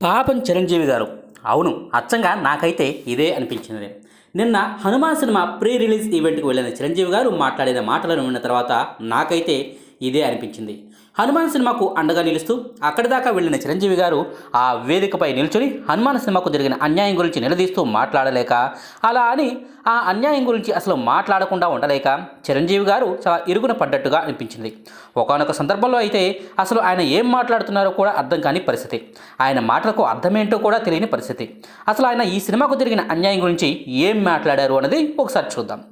పాపం చిరంజీవి గారు. అవును అచ్చంగా నాకైతే ఇదే అనిపించింది నిన్న హనుమాన్ సినిమా ప్రీ రిలీజ్ ఈవెంట్కి వెళ్ళిన చిరంజీవి గారు మాట్లాడిన మాటలను విన్న తర్వాత నాకైతే ఇదే అనిపించింది. హనుమాన్ సినిమాకు అండగా నిలుస్తూ అక్కడి దాకా వెళ్ళిన చిరంజీవి గారు ఆ వేదికపై నిల్చొని హనుమాన్ సినిమాకు జరిగిన అన్యాయం గురించి నిలదీస్తూ మాట్లాడలేక అలా అని ఆ అన్యాయం గురించి అసలు మాట్లాడకుండా ఉండలేక చిరంజీవి గారు చాలా ఇరుగున పడ్డట్టుగా అనిపించింది. ఒకనొక సందర్భంలో అయితే అసలు ఆయన ఏం మాట్లాడుతున్నారో కూడా అర్థం కాని పరిస్థితి. ఆయన మాటలకు అర్థమేంటో కూడా తెలియని పరిస్థితి. అసలు ఆయన ఈ సినిమాకు జరిగిన అన్యాయం గురించి ఏం మాట్లాడారు అన్నది ఒకసారి చూద్దాం.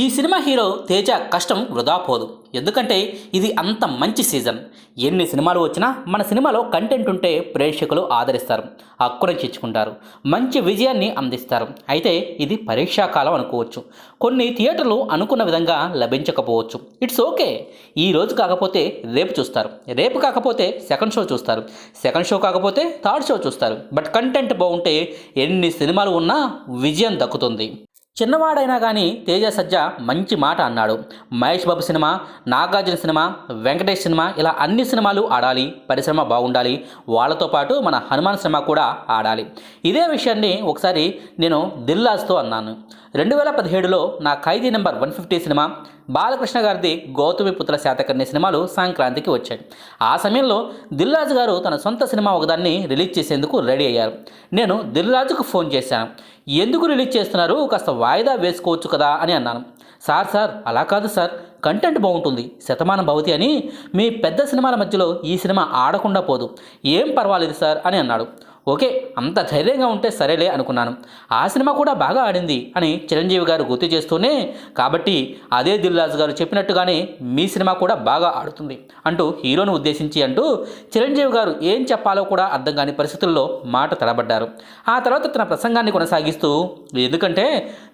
ఈ సినిమా హీరో తేజ కష్టం వృధా పోదు. ఎందుకంటే ఇది అంత మంచి సీజన్. ఎన్ని సినిమాలు వచ్చినా మన సినిమాలో కంటెంట్ ఉంటే ప్రేక్షకులు ఆదరిస్తారు హక్కును చేర్చుకుంటారు మంచి విజయాన్ని అందిస్తారు. అయితే ఇది పరీక్షాకాలం అనుకోవచ్చు. కొన్ని థియేటర్లు అనుకున్న విధంగా లభించకపోవచ్చు. It's okay. ఈ రోజు కాకపోతే రేపు చూస్తారు. రేపు కాకపోతే సెకండ్ షో చూస్తారు. సెకండ్ షో కాకపోతే థర్డ్ షో చూస్తారు. బట్ కంటెంట్ బాగుంటే ఎన్ని సినిమాలు ఉన్నా విజయం దక్కుతుంది. చిన్నవాడైనా కానీ తేజ సజ్జ మంచి మాట అన్నాడు. మహేష్ బాబు సినిమా నాగార్జున సినిమా వెంకటేష్ సినిమా ఇలా అన్ని సినిమాలు ఆడాలి. పరిశ్రమ బాగుండాలి. వాళ్ళతో పాటు మన హనుమాన్ సినిమా కూడా ఆడాలి. ఇదే విషయాన్ని ఒకసారి నేను దిల్లాజ్తో అన్నాను. రెండు వేల పదిహేడులో నా ఖైదీ నెంబర్ వన్ ఫిఫ్టీ సినిమా బాలకృష్ణ గారిది గౌతమి పుత్ర శాతకర్ణి సినిమాలు సంక్రాంతికి వచ్చాయి. ఆ సమయంలో దిల్రాజు గారు తన సొంత సినిమా ఒకదాన్ని రిలీజ్ చేసేందుకు రెడీ అయ్యారు. నేను దిల్రాజుకు ఫోన్ చేశాను. ఎందుకు రిలీజ్ చేస్తున్నారు? కాస్త వాయిదా వేసుకోవచ్చు కదా అని అన్నాను. సార్ సార్ అలా కాదు సార్. కంటెంట్ బాగుంటుంది. శతమానం భవతి అని మీ పెద్ద సినిమాల మధ్యలో ఈ సినిమా ఆడకుండా పోదు. ఏం పర్వాలేదు సార్ అని అన్నాడు. ఓకే అంత ధైర్యంగా ఉంటే సరేలే అనుకున్నాను. ఆ సినిమా కూడా బాగా ఆడింది అని చిరంజీవి గారు గుర్తు చేస్తూనే కాబట్టి అదే దిల్రాజు గారు చెప్పినట్టుగానే మీ సినిమా కూడా బాగా ఆడుతుంది అంటూ హీరోను ఉద్దేశించి అంటూ చిరంజీవి గారు ఏం చెప్పాలో కూడా అర్థం కాని పరిస్థితుల్లో మాట తడబడ్డారు. ఆ తర్వాత తన ప్రసంగాన్ని కొనసాగిస్తూ ఎందుకంటే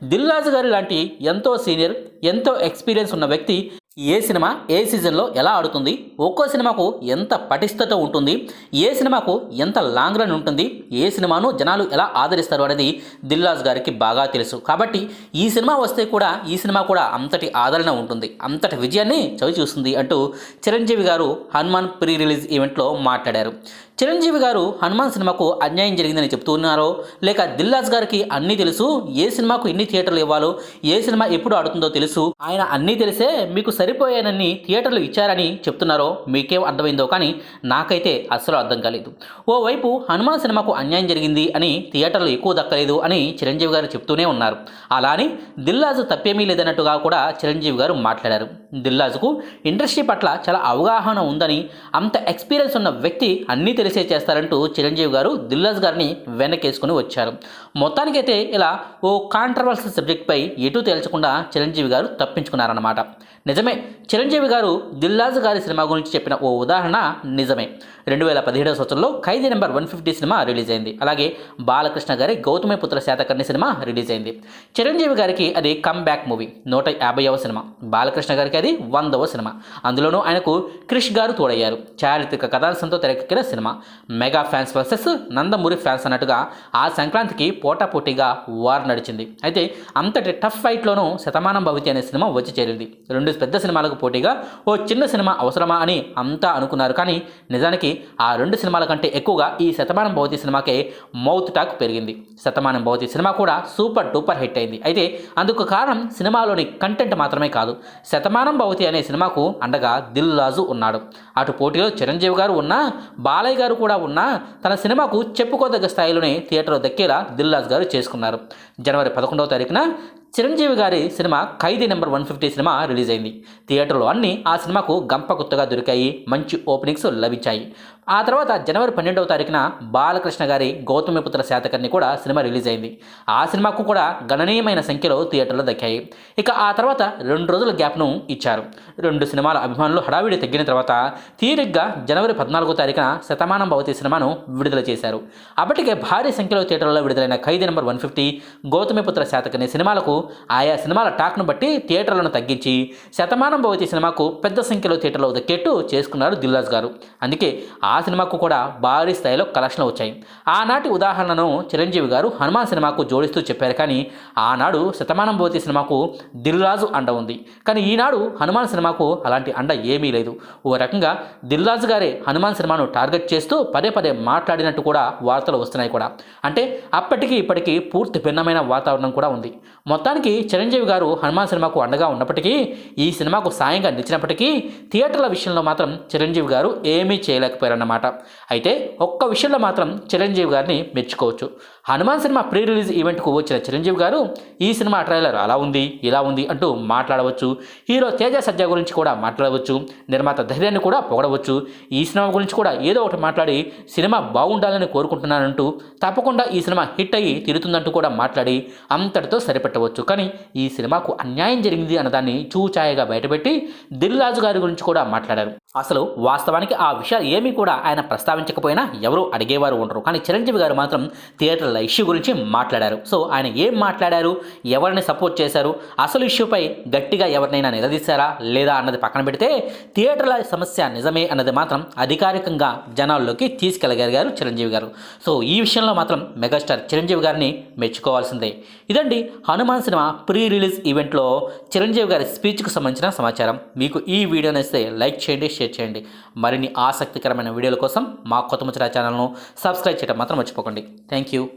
దిల్రాజు గారి లాంటి ఎంతో సీనియర్ ఎంతో ఎక్స్పీరియన్స్ ఉన్న వ్యక్తి ఏ సినిమా ఏ సీజన్లో ఎలా ఆడుతుంది ఒక్కో సినిమాకు ఎంత పటిష్టత ఉంటుంది ఏ సినిమాకు ఎంత లాంగ్ రన్ ఉంటుంది ఏ సినిమాను జనాలు ఎలా ఆదరిస్తారు అనేది దిల్లాజ్ గారికి బాగా తెలుసు. కాబట్టి ఈ సినిమా వస్తే కూడా ఈ సినిమా కూడా అంతటి ఆదరణ ఉంటుంది అంతటి విజయాన్ని చవి చూస్తుంది అంటూ చిరంజీవి గారు హనుమాన్ ప్రీ రిలీజ్ ఈవెంట్లో మాట్లాడారు. చిరంజీవి గారు హనుమాన్ సినిమాకు అన్యాయం జరిగిందని చెప్తున్నారో లేక దిల్లాజ్ గారికి అన్నీ తెలుసు ఏ సినిమాకు ఎన్ని థియేటర్లు ఇవ్వాలో ఏ సినిమా ఎప్పుడు ఆడుతుందో తెలుసు ఆయన అన్నీ తెలిసే మీకు సరి సరిపోయానన్ని థియేటర్లు ఇచ్చారని చెప్తున్నారో మీకేం అర్థమైందో కానీ నాకైతే అస్సలు అర్థం కాలేదు. ఓవైపు హనుమాన్ సినిమాకు అన్యాయం జరిగింది అని థియేటర్లు ఎక్కువ దక్కలేదు అని చిరంజీవి గారు చెప్తూనే ఉన్నారు. అలా అని దిల్రాజు తప్పేమీ లేదన్నట్టుగా కూడా చిరంజీవి గారు మాట్లాడారు. దిల్లాజ్కు ఇండస్ట్రీ పట్ల చాలా అవగాహన ఉందని అంత ఎక్స్పీరియన్స్ ఉన్న వ్యక్తి అన్నీ తెలిసే చేస్తారంటూ చిరంజీవి గారు దిల్లాజ్ గారిని వెనకేసుకుని వచ్చారు. మొత్తానికైతే ఇలా ఓ కాంట్రవర్సల్ సబ్జెక్ట్పై ఎటు తేల్చకుండా చిరంజీవి గారు తప్పించుకున్నారన్నమాట. నిజమే చిరంజీవి గారు దిల్లాజ్ గారి సినిమా గురించి చెప్పిన ఓ ఉదాహరణ నిజమే. రెండు వేల పదిహేడవ సంవత్సరంలో ఖైదీ నెంబర్ వన్ ఫిఫ్టీ సినిమా రిలీజ్ అయింది. అలాగే బాలకృష్ణ గారి గౌతమి పుత్ర శాతకర్ణి సినిమా రిలీజ్ అయింది. చిరంజీవి గారికి అది కమ్ బ్యాక్ మూవీ నూట యాభైవ సినిమా. బాలకృష్ణ గారికి అది వందవ సినిమా. అందులోనూ ఆయనకు క్రిష్ గారు తోడయ్యారు. చారిత్రక కథాంశంతో తెరకెక్కిన cinema. Mega fans versus Nandamuri fans అన్నట్టుగా ఆ సంక్రాంతికి పోటాపోటీగా వార్ నడిచింది. అయితే అంతటి టఫ్ ఫైట్లోనూ శతమానం భవితి అనే సినిమా వచ్చి చేరింది. రెండు పెద్ద సినిమాలకు పోటీగా ఓ చిన్న సినిమా అవసరమా అని అంతా అనుకున్నారు. కానీ నిజానికి ఆ రెండు సినిమాల కంటే ఎక్కువగా ఈ శతమానం భవతి సినిమాకే మౌత్ టాక్ పెరిగింది. శతమానం భవతి సినిమా కూడా సూపర్ డూపర్ హిట్ అయింది. అయితే అందుకు కారణం సినిమాలోని కంటెంట్ మాత్రమే కాదు. శతమానం భవతి అనే సినిమాకు అండగా దిల్ రాజు ఉన్నాడు. అటు పోటీలో చిరంజీవి గారు ఉన్నా బాలయ్య గారు కూడా ఉన్నా తన సినిమాకు చెప్పుకోదగ్గ స్థాయిలోనే థియేటర్లో దక్కేలా దిల్ రాజు గారు చేసుకున్నారు. జనవరి పదకొండవ తారీఖున చిరంజీవి గారి సినిమా ఖైదీ నెంబర్ వన్ ఫిఫ్టీ సినిమా రిలీజ్ అయింది. థియేటర్లో అన్నీ ఆ సినిమాకు గంప గుత్తగా దొరికాయి మంచి ఓపెనింగ్స్ లభించాయి. ఆ తర్వాత జనవరి పన్నెండవ తారీఖున బాలకృష్ణ గారి గౌతమిపుత్ర శాతకర్ణి కూడా సినిమా రిలీజ్ అయింది. ఆ సినిమాకు కూడా గణనీయమైన సంఖ్యలో థియేటర్లు దక్కాయి. ఇక ఆ తర్వాత రెండు రోజుల గ్యాప్ను ఇచ్చారు. రెండు సినిమాల అభిమానులు హడావిడి తగ్గిన తర్వాత తీరిగ్గా జనవరి పద్నాలుగో తారీఖున శతమానం భవతి సినిమాను విడుదల చేశారు. అప్పటికే భారీ సంఖ్యలో థియేటర్లో విడుదలైన Khaidi number one fifty Gautamiputra Satakarni సినిమాలకు ఆయా సినిమాల టాక్ను బట్టి థియేటర్లను తగ్గించి శతమానం భవతి సినిమాకు పెద్ద సంఖ్యలో థియేటర్లో దక్కేట్టు చేసుకున్నారు దిల్రాజ్ గారు. అందుకే ఆ సినిమాకు కూడా భారీ స్థాయిలో కలెక్షన్లు వచ్చాయి. ఆనాటి ఉదాహరణను చిరంజీవి గారు హనుమాన్ సినిమాకు జోడిస్తూ చెప్పారు. కానీ ఆనాడు శతమానం భవతి సినిమాకు దిల్రాజు అండ ఉంది. కానీ ఈనాడు హనుమాన్ సినిమాకు అలాంటి అండ ఏమీ లేదు. ఓ రకంగా దిల్రాజు గారే హనుమాన్ సినిమాను టార్గెట్ చేస్తూ పదే పదే మాట్లాడినట్టు కూడా వార్తలు వస్తున్నాయి కూడా. అంటే అప్పటికి ఇప్పటికీ పూర్తి భిన్నమైన వాతావరణం కూడా ఉంది. మొత్తం మొత్తానికి చిరంజీవి గారు హనుమాన్ సినిమాకు అండగా ఉన్నప్పటికీ ఈ సినిమాకు సాయంగా నిలిచినప్పటికీ థియేటర్ల విషయంలో మాత్రం చిరంజీవి గారు ఏమీ చేయలేకపోయారన్నమాట. అయితే ఒక్క విషయంలో మాత్రం చిరంజీవి గారిని మెచ్చుకోవచ్చు. హనుమాన్ సినిమా ప్రీ రిలీజ్ ఈవెంట్కు వచ్చిన చిరంజీవి గారు ఈ సినిమా ట్రైలర్ అలా ఉంది ఇలా ఉంది అంటూ మాట్లాడవచ్చు. హీరో తేజ సజ్జ గురించి కూడా మాట్లాడవచ్చు. నిర్మాత ధైర్యాన్ని కూడా పొగడవచ్చు. ఈ సినిమా గురించి కూడా ఏదో ఒకటి మాట్లాడి సినిమా బాగుండాలని కోరుకుంటున్నానంటూ తప్పకుండా ఈ సినిమా హిట్ అయ్యి తిరుగుతుందంటూ కూడా మాట్లాడి అంతటితో సరిపెట్టవచ్చు. కానీ ఈ సినిమాకు అన్యాయం జరిగింది అన్నదాన్ని చూచాయగా బయటపెట్టి దిల్ రాజు గారి గురించి కూడా మాట్లాడారు. అసలు వాస్తవానికి ఆ విషయాలు ఏమీ కూడా ఆయన ప్రస్తావించకపోయినా ఎవరూ అడిగేవారు ఉండరు. కానీ చిరంజీవి గారు మాత్రం థియేటర్ల ఇష్యూ గురించి మాట్లాడారు. సో ఆయన ఏం మాట్లాడారు? ఎవరిని సపోర్ట్ చేశారు? అసలు ఇష్యూపై గట్టిగా ఎవరినైనా నిలదీశారా? లేదా అన్నది పక్కన పెడితే థియేటర్ల సమస్య నిజమే అన్నది మాత్రం అధికారికంగా జనాల్లోకి తీసుకెళ్ళగలిగారు చిరంజీవి గారు. సో ఈ విషయంలో మాత్రం మెగాస్టార్ చిరంజీవి గారిని మెచ్చుకోవాల్సిందే. ఇదండి హనుమాన్ సినిమా ప్రీ రిలీజ్ ఈవెంట్లో చిరంజీవి గారి స్పీచ్కు సంబంధించిన సమాచారం. మీకు ఈ వీడియో నచ్చితే లైక్ చేయండి షేర్ చేయండి. మరిన్ని ఆసక్తికరమైన వీడియోల కోసం మా కొత్త ముచ్చట ఛానల్ను సబ్స్క్రైబ్ చేయడం మాత్రం మర్చిపోకండి. Thank you